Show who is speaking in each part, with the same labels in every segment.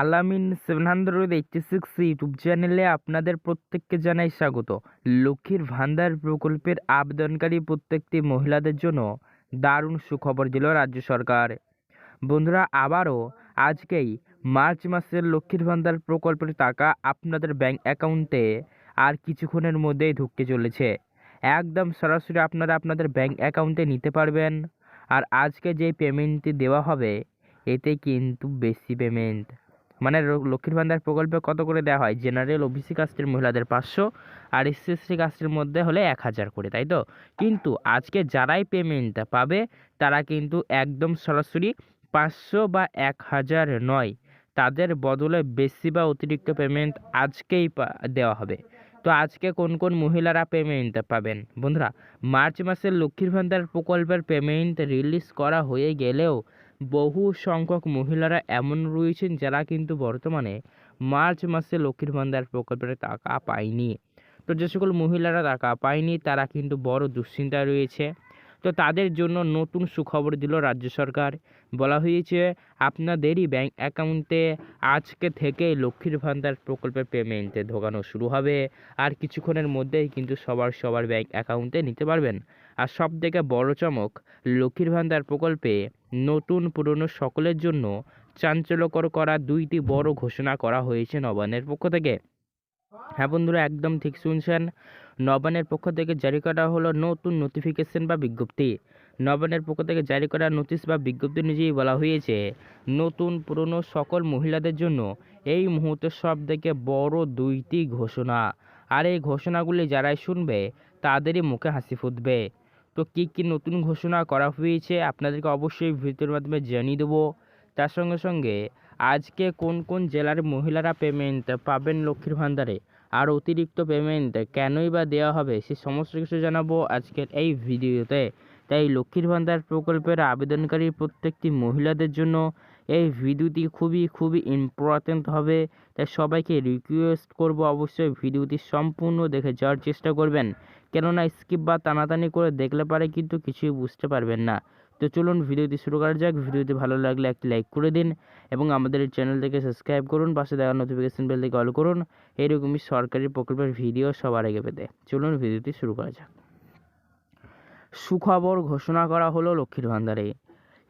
Speaker 1: Alamin seven hundred eighty six YouTube চ্যানেলে আপনাদের প্রত্যেককে জানাই স্বাগত। লক্ষ্মীর ভান্ডার প্রকল্পের আবেদনকারী প্রত্যেকটি মহিলাদের জন্য দারুণ সুখবর দিল রাজ্য সরকার। বন্ধুরা, আবারও আজকেই মার্চ মাসের লক্ষ্মীর ভান্ডার প্রকল্পের টাকা আপনাদের ব্যাংক অ্যাকাউন্টে আর কিছুক্ষণের মধ্যেই ঢুকতে চলেছে। একদম সরাসরি আপনারা আপনাদের ব্যাংক অ্যাকাউন্টে নিতে পারবেন। আর আজকে যে পেমেন্টটি দেওয়া হবে, এতে কিন্তু বেশি পেমেন্ট মানে লক্ষ্মীর ভান্ডার প্রকল্পে কত করে দেওয়া হয়? জেনারেল ওবিসি কাস্টের মহিলাদের পাঁচশো আর এসসি কাস্টের মধ্যে হলে এক হাজার করে, তাই তো? কিন্তু আজকে যারাই পেমেন্টটা পাবে, তারা কিন্তু একদম সরাসরি পাঁচশো বা এক হাজার নয়। তাদের বদলে বেশি বা অতিরিক্ত পেমেন্ট আজকেই দেওয়া হবে। তো আজকে কোন কোন মহিলারা পেমেন্ট পাবেন? বন্ধুরা, মার্চ মাসের লক্ষ্মীর ভান্ডার প্রকল্পের পেমেন্ট রিলিজ করা হয়ে গেলেও বহু সংখ্যক মহিলারা এমন রয়েছেন যারা কিন্তু বর্তমানে মার্চ মাসে লক্ষ্মীর ভান্ডার প্রকল্পের টাকা পায়নি। তো যে সকল মহিলারা টাকা পায়নি, তারা কিন্তু বড় দুশ্চিন্তায় রয়েছে। তো তাদের জন্য নতুন সুখবর দিল রাজ্য সরকার। বলা হয়েছে, আপনাদেরই ব্যাংক অ্যাকাউন্টে আজকে থেকে লক্ষ্মীর ভান্ডার প্রকল্পের পেমেন্টে ঢোকানো শুরু হবে। আর কিছুক্ষণের মধ্যেই কিন্তু সবার সবার ব্যাংক অ্যাকাউন্টে নিতে পারবেন। আর সব থেকে বড় চমক, লক্ষ্মীর ভান্ডার প্রকল্পে নতুন পুরনো সকলের জন্য চাঞ্চল্যকর করা দুইটি বড় ঘোষণা করা হয়েছে নবান্নের পক্ষ থেকে। হ্যাঁ বন্ধুরা, একদম ঠিক শুনছেন। নবানের পক্ষ থেকে জারি করা হলো নতুন নোটিফিকেশন বা বিজ্ঞপ্তি। নবানের পক্ষ থেকে জারি করা নোটিশ বা বিজ্ঞপ্তি অনুযায়ী বলা হয়েছে, নতুন পুরনো সকল মহিলাদের জন্য এই মুহূর্তে সব থেকে বড় দুইটি ঘোষণা। আর এই ঘোষণাগুলি যারাই শুনবে, তাদেরই মুখে হাসি ফুটবে। তো কী কী নতুন ঘোষণা করা হয়েছে আপনাদেরকে অবশ্যই ভিডিওর মাধ্যমে জানিয়ে দেবো। তার সঙ্গে সঙ্গে আজকে কোন কোন জেলার মহিলারা পেমেন্ট পাবেন লক্ষ্মীর ভান্ডারে আর অতিরিক্ত পেমেন্ট কেনই বা দেওয়া হবে সে সমস্ত কিছু জানাব আজকের এই ভিডিওতে। তাই লক্ষ্মীর ভান্ডার প্রকল্পের আবেদনকারী প্রত্যেকটি মহিলাদের জন্য এই ভিডিওটি খুবই খুবই ইম্পর্ট্যান্ট হবে। তাই সবাইকে রিকোয়েস্ট করব অবশ্যই ভিডিওটি সম্পূর্ণ দেখে যাওয়ার চেষ্টা করবেন। কেননা স্কিপ বা টানাটানি করে দেখলে পারে কিন্তু কিছুই বুঝতে পারবেন না। তো চলুন ভিডিওটি শুরু করা যাক। ভিডিওটি ভালো লাগলে একটি লাইক করে দিন এবং আমাদের এই চ্যানেলটিকে সাবস্ক্রাইব করুন, পাশে দেওয়া নোটিফিকেশন বেলটিকে অল করুন। এইরকমই সরকারি প্রকল্পের ভিডিও সবার আগে পেতে। চলুন ভিডিওটি শুরু করা যাক। সুখবর ঘোষণা করা হলো লক্ষ্মীর ভান্ডারে।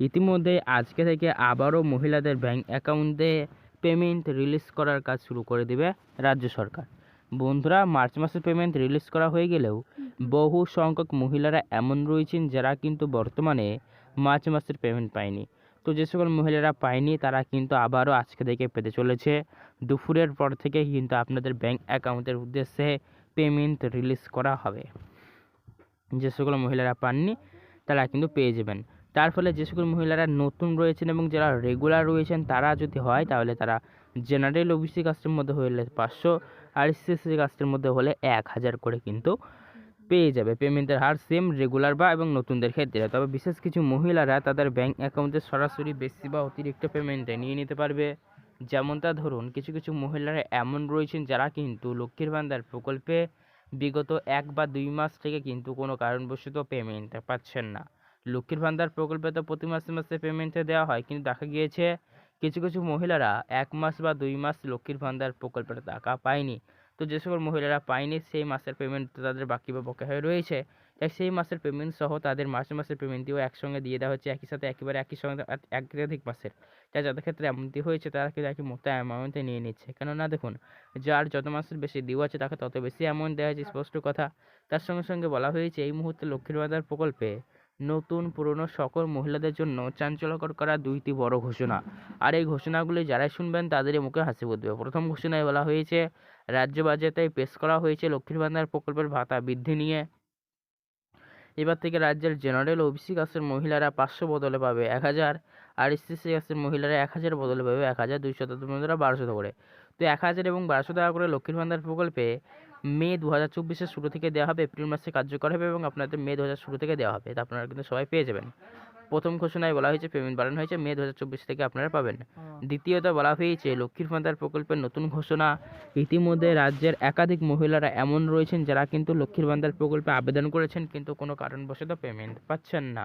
Speaker 1: ইতিমধ্যে আজকে থেকে আবারও মহিলাদের ব্যাংক অ্যাকাউন্টে পেমেন্ট রিলিজ করার কাজ শুরু করে দেবে রাজ্য সরকার। বন্ধুরা, মার্চ মাসের পেমেন্ট রিলিজ করা হয়ে গেলেও বহু সংখ্যক মহিলারা এমন রয়েছেন যারা কিন্তু বর্তমানে মার্চ মাসের পেমেন্ট পায়নি। তো যে সকল মহিলারা পায়নি, তারা কিন্তু আবারও আজকে থেকে পেতে চলেছে। দুপুরের পর থেকে কিন্তু আপনাদের ব্যাংক অ্যাকাউন্টের উদ্দেশ্যে পেমেন্ট রিলিজ করা হবে। যে সকল মহিলারা পাননি, তারা কিন্তু পেয়ে যাবেন। তার ফলে যে সকল মহিলারা নতুন রয়েছেন এবং যারা রেগুলার রয়েছেন তারা যদি হয় তাহলে তারা জেনারেল ওবিসি কাস্টের মধ্যে হলে পাঁচশো আর এসসি কাস্টের মধ্যে হলে এক হাজার করে কিন্তু পেয়ে যাবে। পেমেন্টের হার সেম রেগুলার বা এবং নতুনদের ক্ষেত্রে। তবে বিশেষ কিছু মহিলারা তাদের ব্যাংক অ্যাকাউন্টে সরাসরি বেশি বা অতিরিক্ত পেমেন্টে নিয়ে নিতে পারবে। যেমনটা ধরুন, কিছু কিছু মহিলারা এমন রয়েছেন যারা কিন্তু লক্ষ্মীর ভান্ডার প্রকল্পে বিগত এক বা দুই মাস থেকে কিন্তু কোনো কারণবশত পেমেন্ট পাচ্ছেন না। লক্ষ্মীর ভান্ডার প্রকল্পে তো প্রতি মাসে মাসে পেমেন্টে দেওয়া হয়। কিন্তু দেখা গিয়েছে কিছু কিছু মহিলারা এক মাস বা দুই মাস লক্ষ্মীর ভান্ডার প্রকল্পের টাকা পায়নি। তো যে সকল মহিলারা পায়নি, সেই মাসের পেমেন্ট তাদের বাকি বা বকেয়া হয়ে রয়েছে। তাই সেই মাসের পেমেন্ট সহ তাদের মাসে মাসের পেমেন্টটিও একসঙ্গে দিয়ে দেওয়া হচ্ছে। একই সাথে একেবারে একই সঙ্গে একাধিক মাসের। তাই যাদের ক্ষেত্রে এমনটি হয়েছে, তারা কিন্তু একই মোটা অ্যামাউন্টে নিয়ে নিচ্ছে। কেননা দেখুন, যার যত মাসের বেশি ডিউ আছে, তাকে তত বেশি অ্যামাউন্ট দেওয়া হয়েছে, স্পষ্ট কথা। তার সঙ্গে সঙ্গে বলা হয়েছে, এই মুহূর্তে লক্ষ্মীর ভান্ডার প্রকল্পে নতুন, পুরনো সকল মহিলাদের জন্য চাঞ্চল্যকর করা দুইটি বড় ঘোষণা। আর এই ঘোষণাগুলি যারাই শুনবেন তাদেরই মুখে হাসি ফুটবে। প্রথম ঘোষণায় বলা হয়েছে, রাজ্য বাজেটে পেশ করা হয়েছে লক্ষ্মীর ভান্ডার প্রকল্পের ভাতা বৃদ্ধি নিয়ে। এবার থেকে রাজ্যের জেনারেল ওবিসি কাস্টের মহিলারা পাঁচশো বদলে পাবে এক হাজার, আর এসসি কাস্টের মহিলারা এক হাজার বদলে পাবে এক হাজার দুইশো মহিলারা বারোশো করে। তো এক হাজার এবং বারোশো টাকা করে লক্ষ্মীর ভান্ডার প্রকল্পে মে দু হাজার চব্বিশের শুরু থেকে দেওয়া হবে এপ্রিল মাসে কার্যকর হবে এবং আপনাদের মে দু হাজার শুরু থেকে দেওয়া হবে। তা আপনারা কিন্তু সবাই পেয়ে যাবেন। প্রথম ঘোষণায় বলা হয়েছে পেমেন্ট বাড়ানো হয়েছে মে দু হাজার চব্বিশ থেকে আপনারা পাবেন। দ্বিতীয়ত বলা হয়েছে লক্ষ্মীর ভান্ডার প্রকল্পের নতুন ঘোষণা। ইতিমধ্যে রাজ্যের একাধিক মহিলারা এমন রয়েছেন যারা কিন্তু লক্ষ্মীর ভান্ডার প্রকল্পে আবেদন করেছেন কিন্তু কোনো কারণবশত পেমেন্ট পাচ্ছেন না।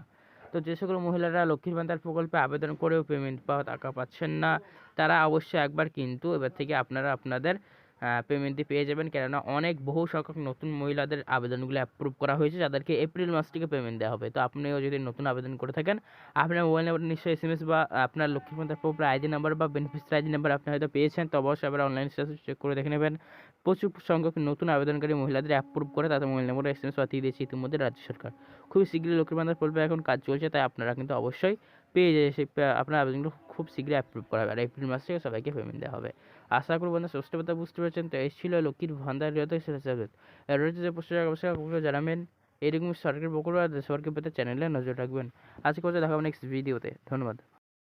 Speaker 1: তো যে সকল মহিলারা লক্ষ্মীর ভান্ডার প্রকল্পে আবেদন করেও পেমেন্ট পাওয়া টাকা পাচ্ছেন না তারা অবশ্যই একবার কিন্তু এবার থেকে আপনারা আপনাদের পেমেন্টটি পেয়ে যাবেন। কেননা অনেক বহু সংখ্যক নতুন মহিলাদের আবেদনগুলো অ্যাপ্রুভ করা হয়েছে, যাদেরকে এপ্রিল মাস থেকে পেমেন্ট দেওয়া হবে। তো আপনিও যদি নতুন আবেদন করে থাকেন, আপনার মোবাইল নাম্বার নিশ্চয়ই এস এম এস বা আপনার লক্ষ্মীর ভান্ডার প্রকল্পের আইডি নাম্বার বা বেনিফিসিয়ারি আইডি নাম্বার আপনি হয়তো পেয়েছেন, তো অবশ্যই আবার অনলাইন স্ট্যাটাস চেক করে দেখে নেবেন। প্রচুর সংখ্যক নতুন আবেদনকারী মহিলাদের অ্যাপ্রুভ করে তাদের mobile number S M S পাঠিয়ে দিয়েছে ইতিমধ্যে রাজ্য সরকার। খুবই শীঘ্রই লক্ষ্মীর ভান্ডার প্রকল্পে এখন কাজ চলছে, তাই আপনারা কিন্তু অবশ্যই পেয়ে যায় সেই আপনার আবেদনগুলো খুব শীঘ্রই অ্যাপ্রুভ করা হবে। আর এপ্রিল মাস থেকে সবাইকে পেমেন্ট দেওয়া হবে। আশা করব বন্ধু সুস্থ কথা বুঝতে পারছেন? তো এই ছিল লক্ষ্মীর ভান্ডার রয়েছে যে পোস্টার অবশ্যই জানাবেন, এরকম সরকারি প্রকল্প আর সরকারি পেতে চ্যানেলে নজর রাখবেন। আজকে কথা দেখাবো নেক্সট ভিডিওতে ধন্যবাদ।